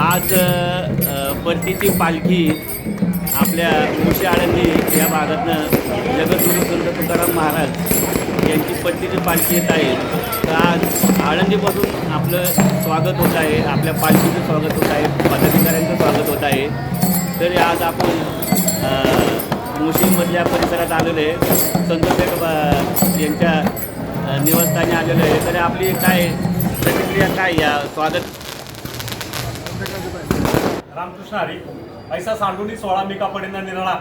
आज परतीची पालखी आपल्या मुशी आळंदी या भागातनं जगद्गुरु संत तुकाराम महाराज यांची परतीची पालखी येत आहे. तर आज आळंदीपासून आपलं स्वागत होत आहे. आपल्या पालखीचं स्वागत होत आहे. पदाधिकाऱ्यांचं स्वागत होत आहे. तरी आज आपण मुशीमधल्या परिसरात आलेलो आहे. संत बा- यांच्या निवासस्थानी आलेलो आहे. तरी आपली काय प्रतिक्रिया काय या स्वागत रामकृष्ण हरी ऐसा सांडूनी सोळा मिका पडेना निराळा.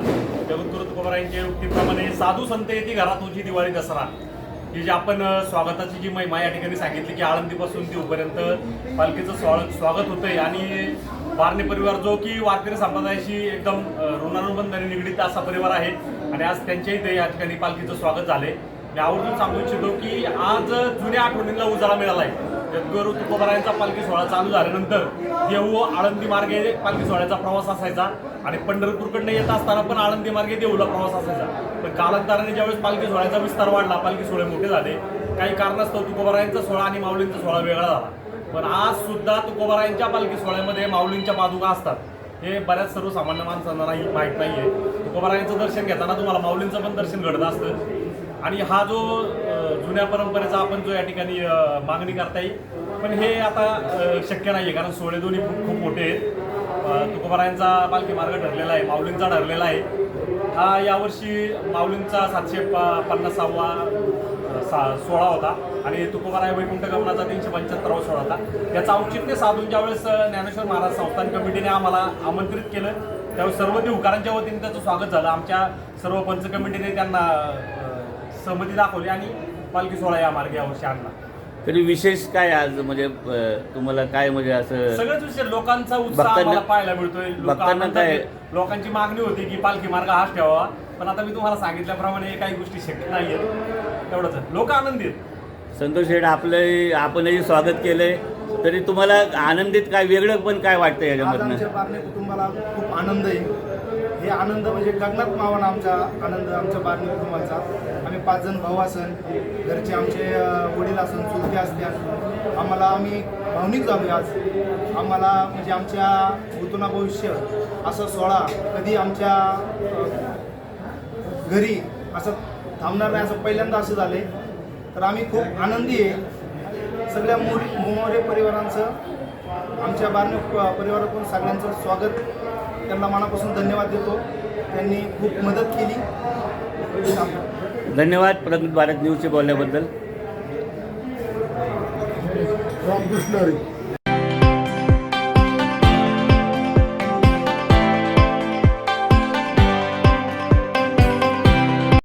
जगद्गुरु तुकोबारायांच्या युक्तीप्रमाणे साधू संत येते घरात तुझी दिवाळी दसरा. ही जी आपण स्वागताची जी महिमा या ठिकाणी सांगितली की आळंदीपासून दिवपर्यंत पालखीचं स्वागत स्वागत होतंय आणि बारणे परिवार जो की वारकरी संप्रदायाशी एकदम ऋणानुबंधाने निगडीत असा परिवार आहे आणि आज त्यांच्याही ते या ठिकाणी पालखीचं स्वागत झाले मी आवर्जून सांगू इच्छितो की आज जुन्या आठवणींना उजाळा मिळाला आहे जगद्गुरु तुकोबारायांचा पालखी सोहळा चालू झाल्यानंतर देऊ आळंदी मार्गे पालखी सोहळ्याचा प्रवास असायचा. आणि पंढरपूरकडनं येत असताना पण आळंदी मार्गे देऊला प्रवास असायचा. पण कालांतराने ज्यावेळेस पालखी सोहळ्याचा विस्तार वाढला पालखी सोहळे मोठे झाले. काही कारणास्तव तुकोबारायांचा सोहळा आणि माऊलींचा सोहळा वेगळा झाला. पण आज सुद्धा तुकोबारायांच्या पालखी सोहळ्यामध्ये माऊलींच्या पादुका असतात. हे बऱ्याच सर्वसामान्य माणसांना नाही माहीत नाहीये. तुकोबारायांचं दर्शन घेताना तुम्हाला माऊलींचं पण दर्शन घडत असतं. आणि हा जो जुन्या परंपरेचा आपण जो या ठिकाणी मागणी करता येईल पण हे आता शक्य नाही आहे कारण सोळे दोन्ही खूप खूप मोठे आहेत. तुकोबारायांचा पालखी मार्ग ठरलेला आहे माऊलींचा ठरलेला आहे. हा यावर्षी माऊलींचा सातशे प पन्नासावा सा सोळा होता. आणि तुकोबाराय वैकुंठ गमनाचा तीनशे पंच्याहत्तरावा सोळा होता. याचं औचित्य साधून ज्यावेळेस ज्ञानेश्वर महाराज संस्थान कमिटीने आम्हाला आमंत्रित केलं त्यावेळेस सर्व देवकारांच्या वतीने त्याचं स्वागत झालं. आमच्या सर्व पंच कमिटीने त्यांना सहमती दाखवली आणि पालखी सोहळा या मार्गे यावर्षी आणला. तरी विशेष काय आज म्हणजे अ, तुम्हाला काय म्हणजे असं सगळ्याच विषय लोकांचा उत्साह भक्तांना- आम्हाला पाहायला मिळतोय. लोक भक्तांना आनंदात काय- आहेत. लोकांची मागणी होती की पालखी मार्ग हाच ठेवावा. पण आता मी तुम्हाला सांगितल्याप्रमाणे काही गोष्टी शक्य नाहीयेत. तेवढंच लोक आनंदी आहेत. संतोष शेठ आपलं आपणही स्वागत केलंय. तरी तुम्हाला आनंदित काय वेगळं पण काय वाटतं आज याच्यामधनं? आमच्या बारणे कुटुंबाला खूप आनंद आहे. हे आनंद म्हणजे गगनात मावण आमचा आनंद आमच्या बारणे कुटुंबाचा. आम्ही पाच जण भाऊ असन घरचे आमचे अं, वडील असन चुलते असल्या आम्हाला आम्ही भावनिक झालो आज. आम्हाला म्हणजे आमच्या भूतुना भविष्य असं सोहळा कधी आमच्या अं, घरी असं थांबणार नाही असं पहिल्यांदा असं झाले तर आम्ही खूप आनंदी आहे. सगळ्या मोरी मोरे परिवारांचं आमच्या बारणे परिवारातून सगळ्यांचं स्वागत. त्यांना मनापासून धन्यवाद देतो. त्यांनी खूप मदत केली. धन्यवाद प्रगत भारत न्यूजचे बोलल्याबद्दल रामकृष्ण